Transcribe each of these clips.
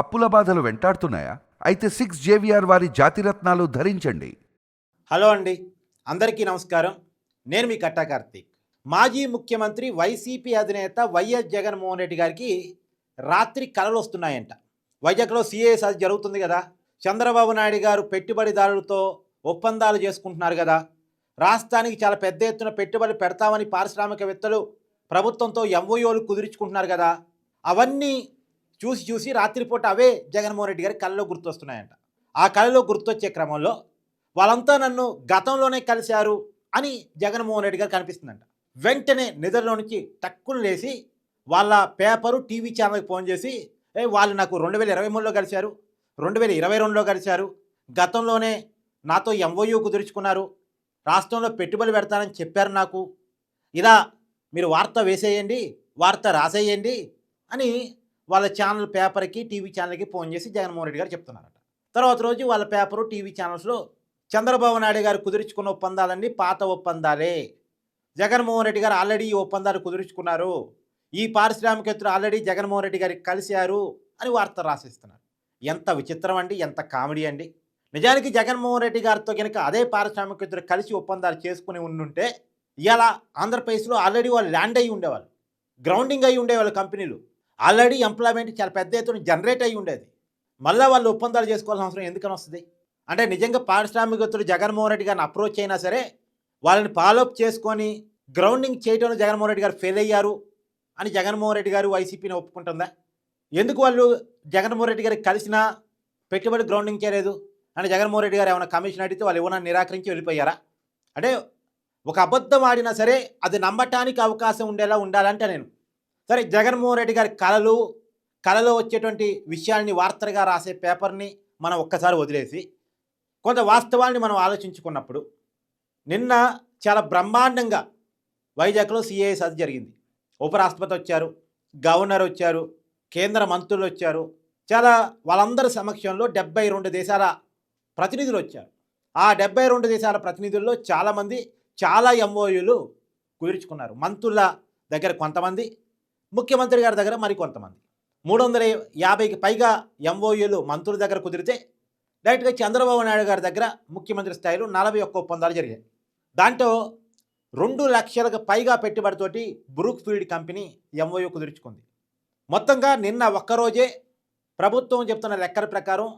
అప్పుల బాధలు వెంటాడుతున్నాయా? అయితే సిక్స్ జేవిఆర్ వారి జాతిరత్నాలు ధరించండి. హలో అండి. అందరికీ నమస్కారం. నేను మీ కట్టా కార్తీక్. మాజీ ముఖ్యమంత్రి వైసీపీ అధినేత వైఎస్ జగన్మోహన్ రెడ్డి గారికి రాత్రి కలలు వస్తున్నాయంట. వైజాగ్లో సిఏఎస్ అది జరుగుతుంది కదా. చంద్రబాబు నాయుడు గారు పెట్టుబడిదారులతో ఒప్పందాలు చేసుకుంటున్నారు కదా. రాష్ట్రానికి చాలా పెద్ద ఎత్తున పెట్టుబడి పెడతామని పారిశ్రామికవేత్తలు ప్రభుత్వంతో ఎంఓయోలు కుదుర్చుకుంటున్నారు కదా. అవన్నీ చూసి చూసి రాత్రిపూట అవే జగన్మోహన్ రెడ్డి గారి కళ్ళలో గుర్తొస్తున్నాయంట. ఆ కళలో గుర్తొచ్చే క్రమంలో వాళ్ళంతా నన్ను గతంలోనే కలిశారు అని జగన్మోహన్ రెడ్డి గారు కనిపిస్తుందంట. వెంటనే నిద్రలో నుంచి టక్కులు లేచి వాళ్ళ పేపరు టీవీ ఛానల్కి ఫోన్ చేసి వాళ్ళు నాకు రెండు వేల ఇరవై మూడులో కలిశారు రెండు వేల ఇరవై రెండులో కలిశారు గతంలోనే నాతో ఎంఓయూ కుదుర్చుకున్నారు రాష్ట్రంలో పెట్టుబడి పెడతానని చెప్పారు నాకు. ఇలా మీరు వార్త వేసేయండి వార్త రాసేయండి అని వాళ్ళ ఛానల్ పేపర్కి టీవీ ఛానల్కి ఫోన్ చేసి జగన్మోహన్ రెడ్డి గారు చెప్తున్నారట. తర్వాత రోజు వాళ్ళ పేపరు టీవీ ఛానల్స్లో చంద్రబాబు నాయుడు గారు కుదుర్చుకున్న ఒప్పందాలన్నీ పాత ఒప్పందాలే. జగన్మోహన్ రెడ్డి గారు ఆల్రెడీ ఈ ఒప్పందాలు కుదుర్చుకున్నారు. ఈ పారిశ్రామికేత్తలు ఆల్రెడీ జగన్మోహన్ రెడ్డి గారికి కలిశారు అని వార్త రాసిస్తున్నారు. ఎంత విచిత్రం అండి ఎంత కామెడీ అండి. నిజానికి జగన్మోహన్ రెడ్డి గారితో కనుక అదే పారిశ్రామికేత్తలు కలిసి ఒప్పందాలు చేసుకుని ఉండుంటే ఇలా ఆంధ్రప్రదేశ్లో ఆల్రెడీ వాళ్ళు ల్యాండ్ అయ్యి ఉండేవాళ్ళు. గ్రౌండింగ్ అయ్యి ఉండేవాళ్ళు కంపెనీలు ఆల్రెడీ ఎంప్లాయ్మెంట్ చాలా పెద్ద ఎత్తున జనరేట్ అయ్యి ఉండేది. మళ్ళీ వాళ్ళు ఒప్పందాలు చేసుకోవాల్సిన అవసరం ఎందుకని వస్తుంది? అంటే నిజంగా పారిశ్రామికవేత్తలు జగన్మోహన్ రెడ్డి గారిని అప్రోచ్ అయినా సరే వాళ్ళని ఫాలోఅప్ చేసుకొని గ్రౌండింగ్ చేయడంలో జగన్మోహన్ రెడ్డి గారు ఫెయిల్ అయ్యారు అని జగన్మోహన్ రెడ్డి గారు వైసీపీని ఒప్పుకుంటుందా? ఎందుకు వాళ్ళు జగన్మోహన్ రెడ్డి గారికి కలిసినా పెట్టుబడి గ్రౌండింగ్ చేయలేదు? అని జగన్మోహన్ రెడ్డి గారు ఏమైనా కమిషన్ అడిగితే వాళ్ళు ఏమైనా నిరాకరించి వెళ్ళిపోయారా? అంటే ఒక అబద్ధం ఆడినా సరే అది నమ్మటానికి అవకాశం ఉండేలా ఉండాలంటే నేను సరే జగన్మోహన్ రెడ్డి గారి కళలు కళలో వచ్చేటువంటి విషయాల్ని వార్తలుగా రాసే పేపర్ని మనం ఒక్కసారి వదిలేసి కొంత వాస్తవాల్ని మనం ఆలోచించుకున్నప్పుడు నిన్న చాలా బ్రహ్మాండంగా వైజాగ్లో సిఏ అది జరిగింది. ఉపరాష్ట్రపతి వచ్చారు గవర్నర్ వచ్చారు కేంద్ర మంత్రులు వచ్చారు చాలా వాళ్ళందరి సమక్షంలో డెబ్బై రెండు దేశాల ప్రతినిధులు వచ్చారు. ఆ డెబ్బై రెండు దేశాల ప్రతినిధుల్లో చాలామంది చాలా ఎంఓయూలు కుదుర్చుకున్నారు. మంత్రుల దగ్గర కొంతమంది ముఖ్యమంత్రి గారి దగ్గర మరి కొంతమంది. మూడు వందల యాభైకి పైగా ఎంఓయూలు మంత్రుల దగ్గర కుదిరితే డైరెక్ట్గా చంద్రబాబు నాయుడు గారి దగ్గర ముఖ్యమంత్రి స్థాయిలో నలభై ఒక్క ఒప్పందాలు జరిగాయి. దాంట్లో రెండు లక్షలకు పైగా పెట్టుబడితోటి బ్రూక్ ఫీల్డ్ కంపెనీ ఎంఓయూ కుదుర్చుకుంది. మొత్తంగా నిన్న ఒక్కరోజే ప్రభుత్వం చెప్తున్న లెక్కల ప్రకారం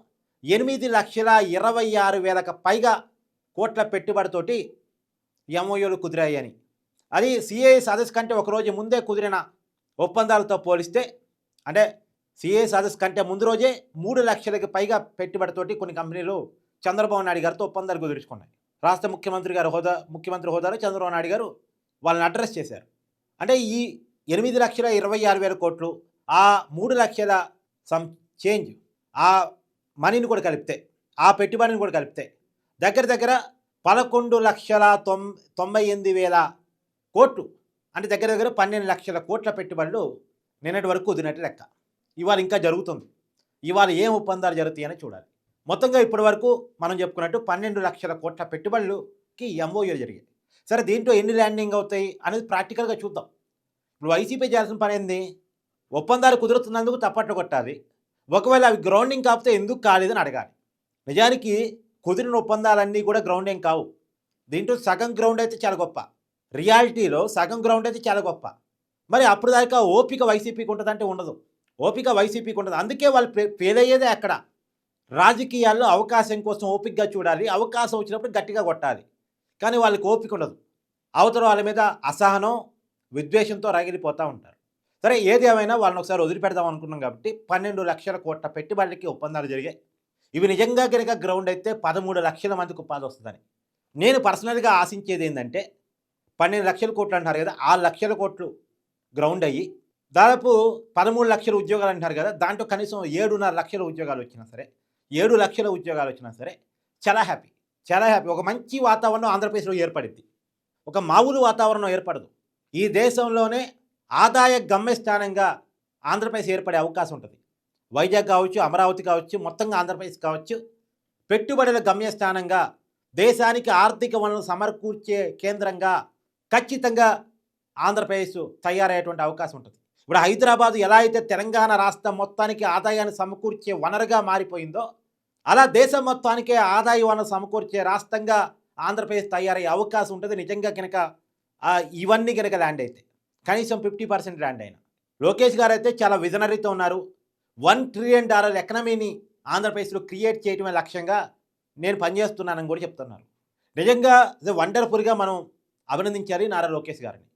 ఎనిమిది లక్షల ఇరవై ఆరు వేలకు పైగా కోట్ల పెట్టుబడితోటి ఎంఓయూలు కుదిరాయని. అది సిఐ సదస్సు కంటే ఒకరోజు ముందే కుదిరిన ఒప్పందాలతో పోలిస్తే అంటే సిఏ సదస్సు కంటే ముందు రోజే మూడు లక్షలకి పైగా పెట్టుబడితోటి కొన్ని కంపెనీలు చంద్రబాబు నాయుడు గారితో ఒప్పందాలు కుదుర్చుకున్నాయి. రాష్ట్ర ముఖ్యమంత్రి గారు హోదా ముఖ్యమంత్రి హోదాలో చంద్రబాబు నాయుడు గారు వాళ్ళని అడ్రస్ చేశారు. అంటే ఈ ఎనిమిది లక్షల ఇరవై ఆరు వేల కోట్లు ఆ మూడు లక్షల సమ్ చేంజ్ ఆ మనీని కూడా కలిపితే ఆ పెట్టుబడిని కూడా కలిపితే దగ్గర దగ్గర పదకొండు లక్షల తొం తొంభై ఎనిమిది వేల కోట్లు అంటే దగ్గర దగ్గర పన్నెండు లక్షల కోట్ల పెట్టుబడులు నిన్నటి వరకు కుదిరినట్టు లెక్క. ఇవాళ ఇంకా జరుగుతుంది. ఇవాళ ఏం ఒప్పందాలు జరుగుతాయని చూడాలి. మొత్తంగా ఇప్పటి వరకు మనం చెప్పుకున్నట్టు పన్నెండు లక్షల కోట్ల పెట్టుబడులకి ఎంఓయూలు జరిగాయి సరే దీంట్లో ఎన్ని ల్యాండింగ్ అవుతాయి అనేది ప్రాక్టికల్గా చూద్దాం. ఇప్పుడు వైసీపీ చేయాల్సిన పని ఏంది? ఒప్పందాలు కుదురుతున్నందుకు తప్పట్లు కొట్టాలి. ఒకవేళ అవి గ్రౌండింగ్ కాకపోతే ఎందుకు కాలేదని అడగాలి. నిజానికి కుదిరిన ఒప్పందాలన్నీ కూడా గ్రౌండింగ్ కావు. దీంట్లో సగం గ్రౌండ్ అయితే చాలా గొప్ప. రియాలిటీలో సగం గ్రౌండ్ అయితే చాలా గొప్ప. మరి అప్పుడు దాకా ఓపిక వైసీపీకి ఉంటుందంటే ఉండదు. ఓపిక వైసీపీకి ఉండదు. అందుకే వాళ్ళు ఫెయిల్ అయ్యేదే అక్కడ. రాజకీయాల్లో అవకాశం కోసం ఓపికగా చూడాలి. అవకాశం వచ్చినప్పుడు గట్టిగా కొట్టాలి. కానీ వాళ్ళకి ఓపిక ఉండదు. అవతల వాళ్ళ మీద అసహనం విద్వేషంతో రగిలిపోతూ ఉంటారు. సరే ఏది ఏమైనా వాళ్ళని ఒకసారి వదిలిపెడదాం అనుకున్నాం కాబట్టి పన్నెండు లక్షల కోట్ల పెట్టుబడులకి ఒప్పందాలు జరిగాయి. ఇవి నిజంగా కనుక గ్రౌండ్ అయితే పదమూడు లక్షల మందికి ఉపాధి వస్తుందని. నేను పర్సనల్గా ఆశించేది ఏంటంటే పన్నెండు లక్షల కోట్లు అంటారు కదా ఆ లక్షల కోట్లు గ్రౌండ్ అయ్యి దాదాపు పదమూడు లక్షల ఉద్యోగాలు అంటారు కదా దాంట్లో కనీసం ఏడున్నర లక్షల ఉద్యోగాలు వచ్చినా సరే ఏడు లక్షల ఉద్యోగాలు వచ్చినా సరే చాలా హ్యాపీ చాలా హ్యాపీ ఒక మంచి వాతావరణం ఆంధ్రప్రదేశ్లో ఏర్పడింది. ఒక మామూలు వాతావరణం ఏర్పడదు. ఈ దేశంలోనే ఆదాయ గమ్యస్థానంగా ఆంధ్రప్రదేశ్ ఏర్పడే అవకాశం ఉంటుంది. వైజాగ్ కావచ్చు అమరావతి కావచ్చు మొత్తంగా ఆంధ్రప్రదేశ్ కావచ్చు పెట్టుబడుల గమ్యస్థానంగా దేశానికి ఆర్థిక వనరులు సమకూర్చే కేంద్రంగా ఖచ్చితంగా ఆంధ్రప్రదేశ్ తయారయ్యేటువంటి అవకాశం ఉంటుంది. ఇప్పుడు హైదరాబాద్ ఎలా అయితే తెలంగాణ రాష్ట్రం మొత్తానికి ఆదాయాన్ని సమకూర్చే వనరుగా మారిపోయిందో అలా దేశం మొత్తానికే ఆదాయ వనరు సమకూర్చే రాష్ట్రంగా ఆంధ్రప్రదేశ్ తయారయ్యే అవకాశం ఉంటుంది. నిజంగా కనుక ఇవన్నీ కనుక ల్యాండ్ అయితే కనీసం ఫిఫ్టీ పర్సెంట్ ల్యాండ్ అయినా. లోకేష్ గారు అయితే చాలా విజనరీతో ఉన్నారు. వన్ ట్రిలియన్ డాలర్ ఎకనమీని ఆంధ్రప్రదేశ్లో క్రియేట్ చేయడమే లక్ష్యంగా నేను పనిచేస్తున్నానని కూడా చెప్తున్నారు. నిజంగా వండర్ఫుల్గా మనం అభినందించారు నారా లోకేష్ గారిని.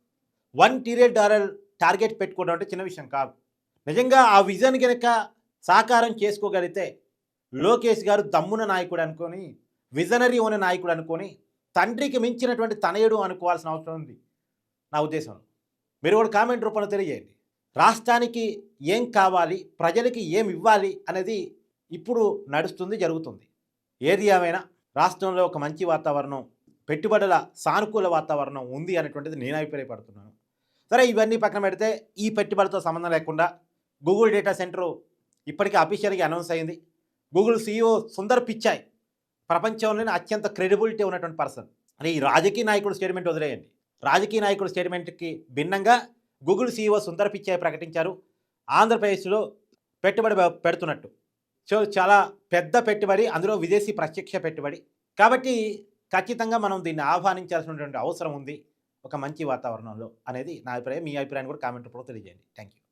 వన్ ట్రిలియన్ డాలర్ టార్గెట్ పెట్టుకోవడం అంటే చిన్న విషయం కాదు. నిజంగా ఆ విజన్ కనుక సాకారం చేసుకోగలిగితే లోకేష్ గారు దమ్మున నాయకుడు అనుకొని విజనరీ ఉన్న నాయకుడు అనుకొని తండ్రికి మించినటువంటి తనయుడు అనుకోవాల్సిన అవసరం ఉంది నా ఉద్దేశం మీరు కూడా కామెంట్ రూపంలో తెలియజేయండి. రాష్ట్రానికి ఏం కావాలి ప్రజలకి ఏం ఇవ్వాలి అనేది ఇప్పుడు నడుస్తుంది జరుగుతుంది. ఏది ఏమైనా రాష్ట్రంలో ఒక మంచి వాతావరణం పెట్టుబడుల సానుకూల వాతావరణం ఉంది అనేటువంటిది నేను అభిప్రాయపడుతున్నాను. సరే ఇవన్నీ పక్కన పెడితే ఈ పెట్టుబడితో సంబంధం లేకుండా గూగుల్ డేటా సెంటర్ ఇప్పటికే అఫీషియల్గా అనౌన్స్ అయింది. గూగుల్ సీఈఓ సుందర్ పిచ్చాయ్ ప్రపంచంలోనే అత్యంత క్రెడిబిలిటీ ఉన్నటువంటి పర్సన్. అని ఈ రాజకీయ నాయకుడు స్టేట్మెంట్ వదిలేయండి. రాజకీయ నాయకుడు స్టేట్మెంట్కి భిన్నంగా గూగుల్ సీఈఓ సుందర్ పిచ్చాయ్ ప్రకటించారు. ఆంధ్రప్రదేశ్లో పెట్టుబడి పెడుతున్నట్టు. సో చాలా పెద్ద పెట్టుబడి అందులో విదేశీ ప్రత్యక్ష పెట్టుబడి. కాబట్టి ఖచ్చితంగా మనం దీన్ని ఆహ్వానించాల్సినటువంటి అవసరం ఉంది ఒక మంచి వాతావరణంలో అనేది నా అభిప్రాయం మీ అభిప్రాయాన్ని కూడా కామెంట్ రూపంలో తెలియజేయండి. Thank you